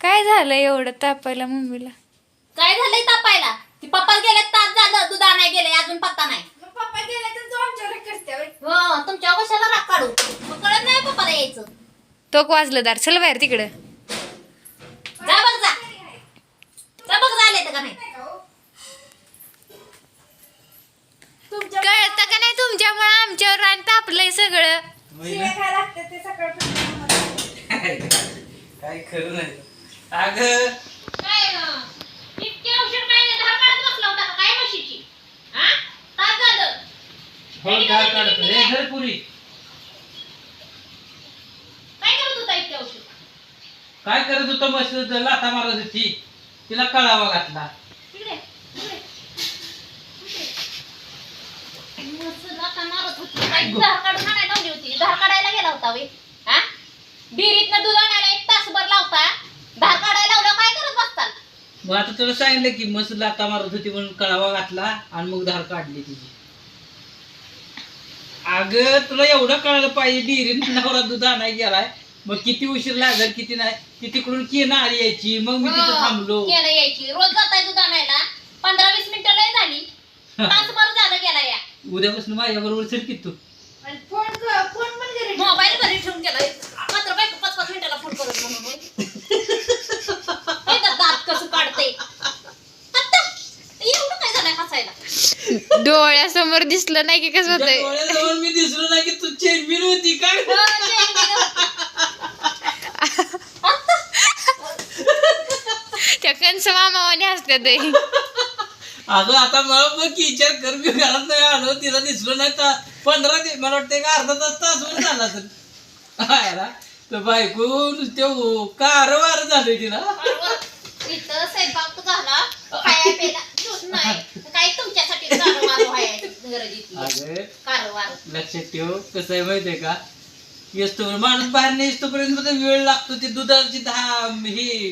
काय झालं एवढं तापायला मम्मीला? काय झालंय तापायला? ती पप्पा गेले तास झालं दूध आणाय गेले अजून पत्ता नाही. पप्पा गेला तर तो आमच्यावर करते होय. हो तुमच्या कशाला राग काढू. मग कळत नाही पप्पाला यायचं. तो वाजलं दार चल बाहेर तिकडं. जा बघ जा. जा बघ झाले का नाही. नाही? तुमच्या कळतं का नाही तुमच्यामुळे आमच्यावर आणि तापलंय सगळं? शिव्या खायला लागतात ते सकाळपासून. काय खरं नाही. अगं. काय इतके औषध काय नाही, धार काढत बसला होता का? काय म्हशीची? हा? झालं? हो काय काढतो घर पुरी. काय करत होता इतके औषध काय करत होतं मस्त लाथा मारत होती तिला कळावा घातला. तिकडे तिकडे मस्त लाथा मारत होती. काय धार काढून आणायला लावली होती. धार काढायला गेला होता वे. हा? विहिरीतनं दूध आणायला एक तासभर लावता धार काढायला लावलं काय करत बसताल मग आता तुला सांगितलं की मस्त लाथा मारत होती म्हणून कळावा घातला आणि मग धार काढली तिची अगं तुला एवढं कळायला पाहिजे डिरीन नवरा दूध आणाय गेलाय. मग किती उशीर लागल किती नाही ती तिकडून केना आली यायची? मग मी तिथं थांबलो. केलं यायची. रोज जाताय दूध आणायला. पंधरा वीस मिनिटं लय झाली. तासभर झालं गेला या. उद्यापासून माझ्या बरोबर चल की तू. आणि फोन क- फोन पण घरी. मोबाईल घरी ठेवून गेला मात्र बायको पाच पाच मिनिटाला फोन करत म्हणून होय. हे तर दात कसं काढते आत्ता, एवढं काय झालंय हसायला डोळ्यासमोर दिसलं नाही की कसं होतंय? डोळ्याजवळ मी दिसलो नाही की तू चेनबिन होती काय हो, त्या कंस मामावाने हसत्यात हे. अगं आता मला बघ की विचार कर मी घरात नाही आलो तिला दिसलो नाही तर पंधरा दिवस मला वाटतं एक अर्धा तास तास झाला तर हाय ना तर बायको नुसते कारवार झाले तिला बरोबर. इथं स्वयंपाक झाला खाया प्यायला दूध नाही काय तुमच्यासाठी कारवार व्हायची गरजेची अगं कारवार. लक्षात ठेव कसं आहे माहितीये का? येतो माणूस बाहेर नाही येतोपर्यंत वेळ लागतो ते दुधाची दहा ही.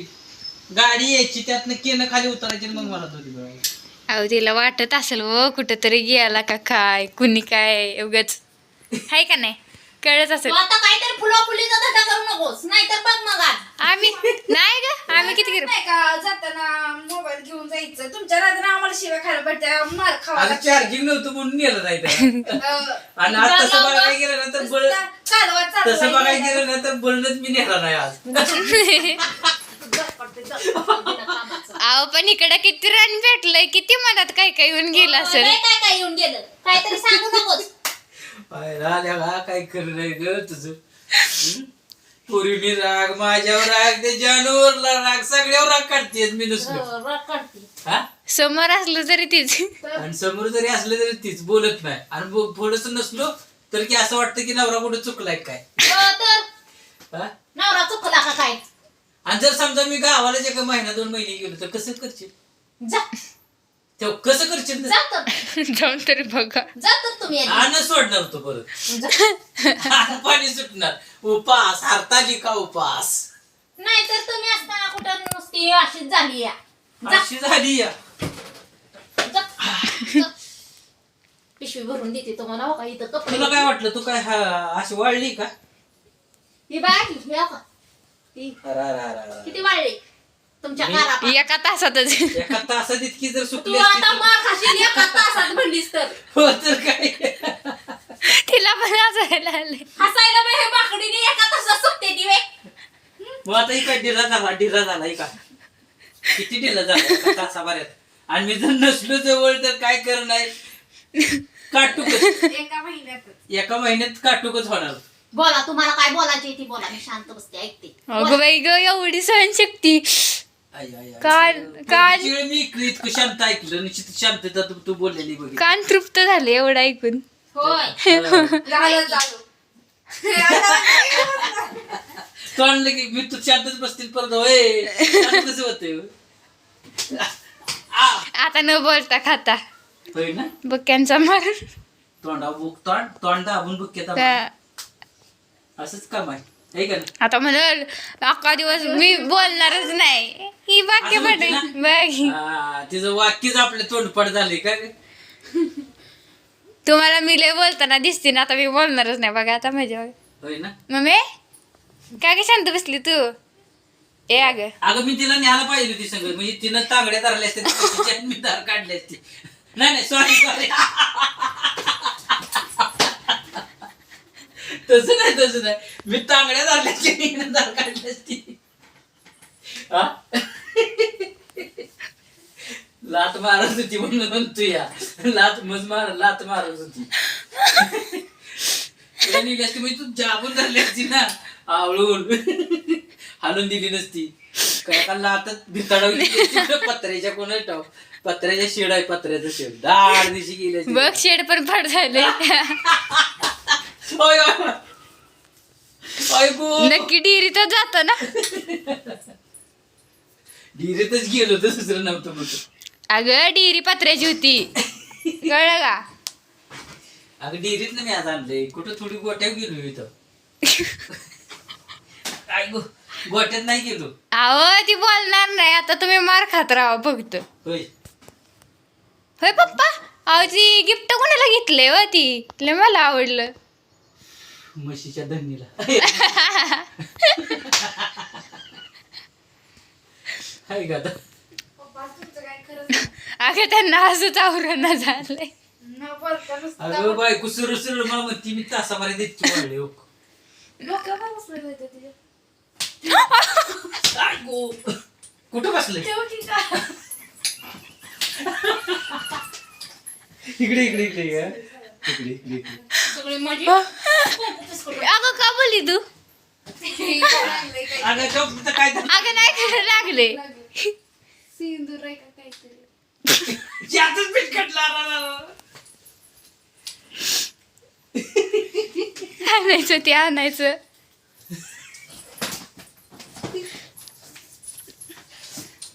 गाडी यायची त्यातनं केनं खाली उतरायची आणि मग मला होती बघा. अहो तिला वाटत असेल व कुठं तरी गेला का काय? कुणी काय? उगाच. हाय का नाही? कळत असेल. आता काहीतरी फुला फुलीचा धंदा करू नकोस नाहीतर बघ मग आज. आम्ही नाही ग आम्ही किती नाही का जाताना मोबाईल घेऊन जायचं. तुमच्या रात्री आम्हाला शिव्या खायला पडत्या मार खावा आता लागतं. चार्जिंग नव्हतं म्हणून नेलं नाही त्याला. अं, आणि आज तसं बघायला गेलं ना तर बळ नुसता कालवा चालू तसं बघायला गेलं ना तर बळच मी नेला नाही आज. अहो पण इकडं किती रन भेटलंय किती मनात काय काय येऊन गेलं असेल? काय काय काय येऊन गेलं? काहीतरी सांगू नकोस. आल्या का काय नाही ग तुझं? हं? पोरीने राग माझ्यावर राग ते जानवरला राग सगळ्यावर राग काढतेस मी नसलो हो, राग काढते. हा? समोर असलं तरी तीच. आणि समोर जरी असलं तरी तीच बोलत नाही. आणि थोडस नसलो तर की असं वाटतं की नवरा कुठे चुकलाय काय? हो तर. हा? नवरा चुकला का काय? आणि जर समजा मी गावाला जे का महिना दोन महिने गेलो तर कसं करशील? जा. तेव्हा कसं करशील जा तर. जाऊन तरी बघा. जा तर तुम्ही आधी. अन्न सोडणार तो परत. आणि पाणी सुटणार. उपास हरताली का उपास नाहीतर तुम्ही असताना कुठं नुसती अशीच झाली या. जा. अशी झाली या. जा. जा. पिशवी भरून देते तुम्हाला हो का? इथं कपडे तुला काय वाटलं? तू काय हा- अशी वाळली का? ही बाग ही हो. का ती अरे, अरे, अरे, अरे. किती वाढली तुमच्या मी- कारा एका तासातच. एका तासात इतकी जर तू सुकली आता मार खाशील एका तासात म्हणलीस तर. हो तर काय? तिला पण हसायला आले हसायला बे हे बाकडीने एका तासात सुटते ती वे मग आता ही काय ढिला झाला ढिला झाला ही का किती ढिला झाला एका तासाभरात. आणि मी जर नसलो जवळ तर काय करणार? काटूकच. एका महिन्यातच. एका महिन्यात काटूकच होणार. बोला तुम्हाला काय बोलायची ती बोला मी शांत बसते ऐकते. अगं बाई ग एवढी सहनशक्ती. कान- कान- मी इतकं शांत ऐकलं. निश्चित शांतता तू तू बोललेली बघितली कान तृप्त झाले एवढं ऐकून. होय. झालं चालू तोंड की मी तू शांतच बसतील परत होय. शांत कसं होतंय. आ, आता न बोलता खाता. होय ना? बक्यांचा मार. तोंडा बुक तोंड तोंड दाबून बुक घेता असंच काम आहे. आता म्हणाल अख्खा दिवस मी बोलणारच नाही. ही वाक्य पण? बघ तिचं वाक्यच आपले तोंडपड झाले का तुम्हाला मी लय बोलताना दिसते ना आता मी बोलणारच नाही बघा आता माझ्या होय ना? मम्मी काय काय शांत बसली तू? ए अग. अगं मी तिला न्यायला पाहिजे होती सगळं. म्हणजे तिनं तांगड्या धरल्या असते मी धार काढले असते. नाही नाही सॉरी सॉरी तसं नाही तसं नाही. मी तांगड्या धरल्या असते हिनं धार काढली असती हा? लात मारत होती म्हणून म्हणतो या. लात मज मार लात मारत होती. तुला निघली असती म्हणजे तू जाबून धरली असती ना आवळून. हालून दिली नसती. काय का लातात भिताडवली पत्र्याच्या कोणाच टाव पत्र्याच्या शेड आहे पत्र्याचं शेड. दाड दिशी गेली. बघ शेड पण फाट झाले. ओय. नक्की डिरीतच जातो ना? डिरेतच गेलो तर दुसरं नव्हतं म्हणतो अगं डिरी पत्र्याची होती. कळलं का? अगं डिरीत मी आज आणलंय. कुठं थोडी गोट्यात गेलो इथं. काय गो गोट्यात नाही गेलो. अहो ती बोलणार नाही. आता तुम्ही मार खात राहा फक्त. होय. होय पप्पा? अहो ती गिफ्ट कोणाला घेतले हो ती? लय मला आवडलं. म्हशीच्या धरणीला. हाय का आता. अगं त्यांना असंच आवरण झालंय. न बोलता नुसतं अगं बायको सुरू सुरू मला म्हणती मी तासाभरात इतकी वाढले हो. गो? कुठं बसले? इकडे इकडे इकडे ये. इकडे इकडे इकडे. सगळी माझी अगं का बोलली तू? अगं काय नाही खरं लागले. सिंदूर आहे का काहीतरी? यातच बिस्कटला रा, रा, रा. आणायचं ते आणायचं.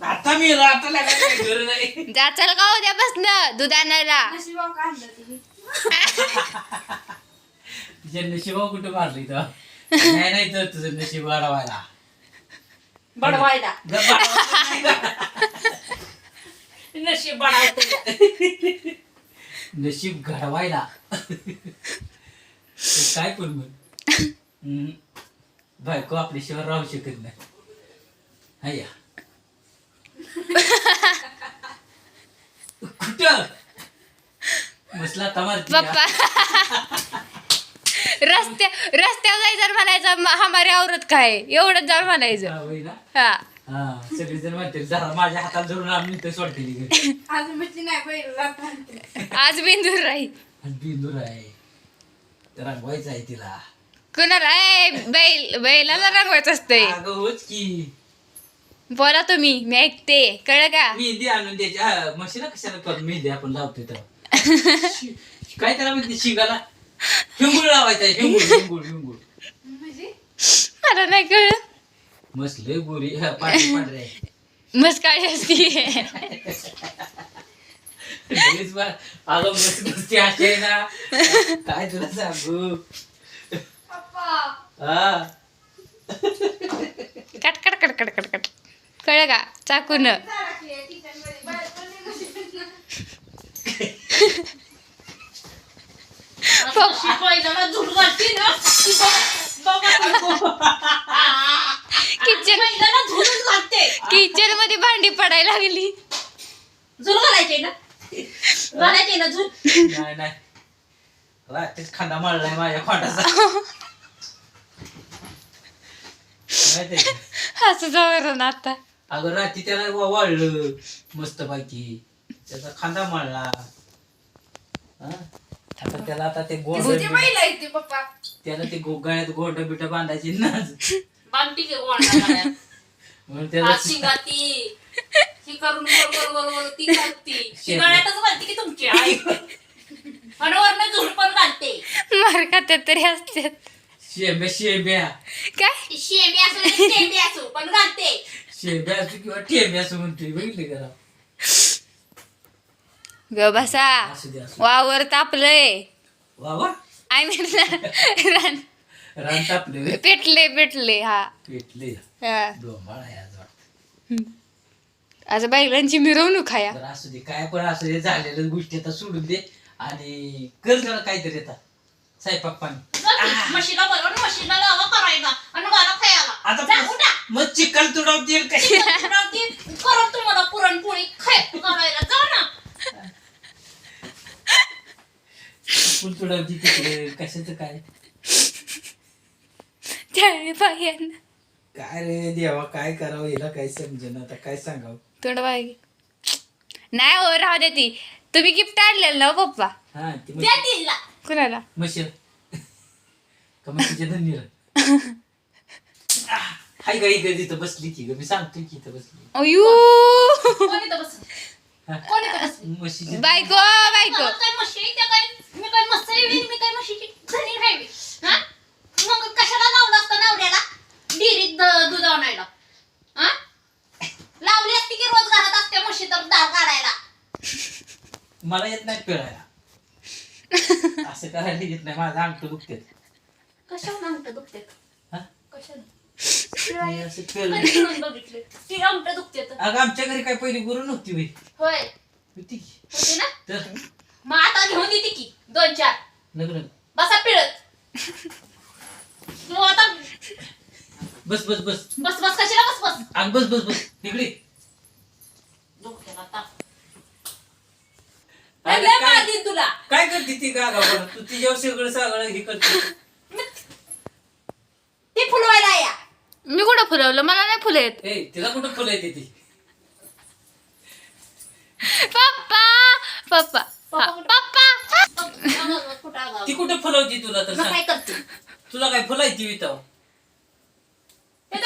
आता मी आता लागायचं काही गरज नाही. जाचाल का उद्या बसलं दूध आणायला. नशिबाव का आणलं तुम्ही? तुझ्या नशिबा कुठं मारलं इथं? नाही नाही तर तुझं नशीब वाढवायला. बडवायला? नशीब बडावते नशीब घडवायला. ते काय पण म्हण. हम्म. बायको आपल्याशिवाय राहू शकत नाही. हाय कुठं? मसला तमार पप्पा रस्त्या रस्त्यावर जायचं म्हणायचं "म- हमारी औरत काय एवढंच जाऊन म्हणायचं. हा हा. सगळेजण म्हणते जरा माझ्या हातात धरून आम्ही ते सोडतेली घरी आज म्हणजे नाही बिंदूर राहील. आणि बिंदूर आहे. तर रंगवायचं आहे तिला. कुणाला? ए, बैल बैलाला रंगवायचं असतंय. अगं होच की. बोला तुम्ही मी ऐकते. कळलं का? मेहंदी आणून द्यायची. हा, म्हशीला कशाला कर मेहंदी आपण लावतोय तर? काय त्याला म्हणते शिंगाला? हिंगुळ लावायचा हिंगुळ हिंगुळ हिंगुळ. म्हणजे? मला नाही कळलं. मस्त लय गोरी हा, पांढरी पांढरी आहे. मस्त काळी असती. बा- अगं मस्त ना. काय तुला सांगू? हा. Cut cut cut cut cut cut. कळलं का? चाकून झाडा की आहे किचनमध्ये. बाहेर पण नाही नशीब. शिकवायला झुट घालते ना ती बघ- बघा किचन किचनमध्ये भांडी पडायला लागली. झुल घालायचे ना घालायचे ना झुल नाही नाही. रात्रीच खांदा मारलाय माझ्या का? असं जवळ आता. अगं रात्री त्याला वाळलं मस्त पैकी त्याचा खांदा मारला? आता त्याला आता ते गोंड आहे ते पप्पा. त्याला ते गो- गळ्यात गोंड बिट बांधायची नाच बांधती के गोंडा म्हणून त्याला ही करून ती करती शिंगाड्यातच घालते की तुमची आई? आणि वरनं झुल पण घालते. मार खात्यात तरी असतात शेंब्या शेंब्या. काय? ती शेंबी असो शेंबी असो पण घालते. शेंब्या असो किंवा टेंब्या असो म्हणते बघितले का? राव? ग बसा. असू दे असू दे. वावर तापलंय. वा वा आय मीन रान रान टापले पेटले पेटले हा. पेटले हा. डोंबाळ आहे आज वाटतं. असं बैलांची मिरवणूक आहे. तर असू दे काय पण असू दे झालेल्या गोष्टी आता सोडून दे. आणि कर जरा काहीतरी आता. स्वयंपाक पाणी. म्हशीला बरोबर म्हशीला लावा करायला आणि मला खायला. आता उठा. मग चिकन तुडवतील करत तुम्हाला पुरणपोळी खाय करायला जा ना. फुल तुडवती तिकडे कशाचं काय? त्यावेळी बायांना काय रे देवा काय करावं हिला काय समजेन आता काय सांगावं? थोडं बाई नाही हो राहू दे ती. तुम्ही गिफ्ट आणलेलं ना हो पप्पा? हा ती द्या तिला कुणाला? मशीन का मशीच्या धंदीला हाय गाई ग तिथं बसली की ग. मी सांगतोय की इथं बसली. अयो कोण बस हा. कोण म्हशीची. बायको बायको. काय म्हशी? त्या काय मी काय मस्त आहे? मी काय म्हशीची हा? मग कशाला लावलं असतं नवऱ्याला? डिरीत द- दूध आणायला. हा? लावली असती की रोज घरात असते म्हशी तर काढायला. मला येत नाही पिळायला. असं करायला येत नाही. माझं अंगठ दुखते कशाला अंगठ दुखते हा? कशाला मी असं पिळलं कधी म्हणून बघितले. ती दुखते तर अगं आमच्या घरी काय पहिली गुरु नव्हती बाई. होय. होती की. होती ना? तर? मग आता घेऊन येते की. दोन चार. लग्न. बसा पिळत. तू आता बस बस बस. बस बस कशाला बस बस? अग बस बस बस. इकडे. डोक्याला ताप. अरे लय काय? मारली तुला. काय करते ती गागा तू तिच्यावर सगळं सगळं हे करते. ती फुलवायला या. मी कुठं फुलवलं? मला नाही फुलं येत. ए तिला कुठं फुलं येते ती? पप्पा पप्पा हा, पप्पा? ती कुठं फुलवती तुला तर सांग. करते? तुला काय फुलायची विताव हे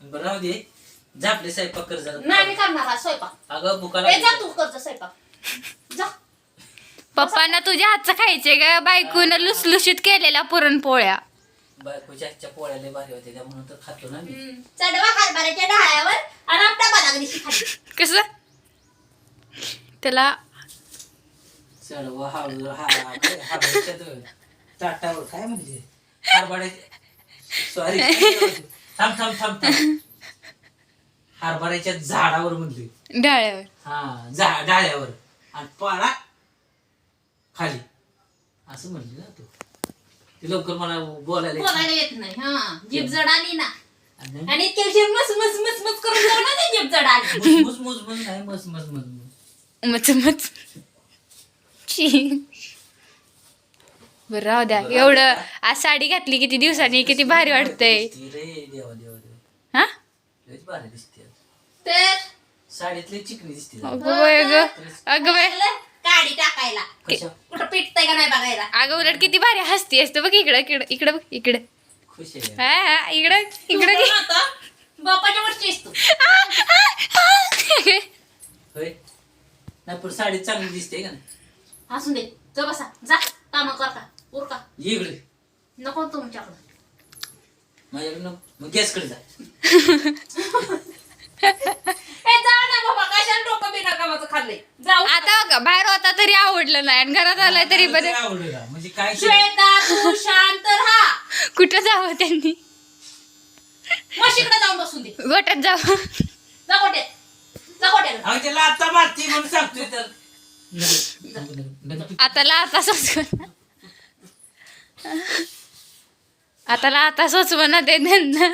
बरं राहू दे. झापले जरा. हा अगं बुकाला जा पप्पांना तुझ्या हातचं खायचे ग. बायकून लुसलुशीत केलेल्या पुरणपोळ्या. बायकोच्या आजच्या पोळ्या लय भारी होते त्यामुळे तर खातो ना मी. चढवा हरभऱ्याच्या डाळ्यावर आणि आपल्या बदागरीशी खाली कस त्याला चढवा हळू हा काय ताटावर म्हणजे हरभऱ्याच्या सॉरी थांब थांब थांब थांब. हरभऱ्याच्या झाडावर म्हणले. डाळ्यावर हा झा डाळ्यावर आणि पाळा खाली. असं म्हणले ना तू. ते लवकर मला बोलायला येत नाही. बोलायला येत नाही हा. जीभ जड आली ना. आणि? आणि इतक्या उशीर मस मस मस मस करून जाऊ ना ते जीभ जड आली. मुस मुस मुस नाही मस मस मस मस. मच मच. छी. बरं राहू द्या. एवढं आज साडी घातली किती दिवसांनी किती भारी वाटतंय. दिसती रे देवा देवा देवा. हा? लयच भारी दिसते तर? साडीतली चिकनी दिसते. अगं बाय ग अगं बाय काडी टाकायला. कुठं पिटतंय का नाही बघायला. अगं उलट किती भारी हसती असतं बघ इकडं इकडं इकडं बघ इकडं. खुश आहे. हा हा इकडं इकडं घे. बापाच्या वरची असतो होय. नाही पण साडी चांगली दिसते का नाही? हसून दे जा बसा जा काम कर का उरका ये इकडे. नको तुमच्याकडं. माझ्याकडे नको. मग गॅसकडे जा. आता बघा बाहेर होता तरी आवडलं नाही आणि घरात आलाय तरी बरं. आवडलं का? म्हणजे काय केलं? शांत राहा. कुठं जावं त्यांनी? म्हशीकडे जाऊन बसून दे. गोट्यात जावं. जा गोट्यात. जा गोट्याला अहो त्याला आता मारती म्हणून सांगतोय तर. नको, नको, नको, नको. आता लाता सोच आता लाता सोच म्हणा ते त्यांना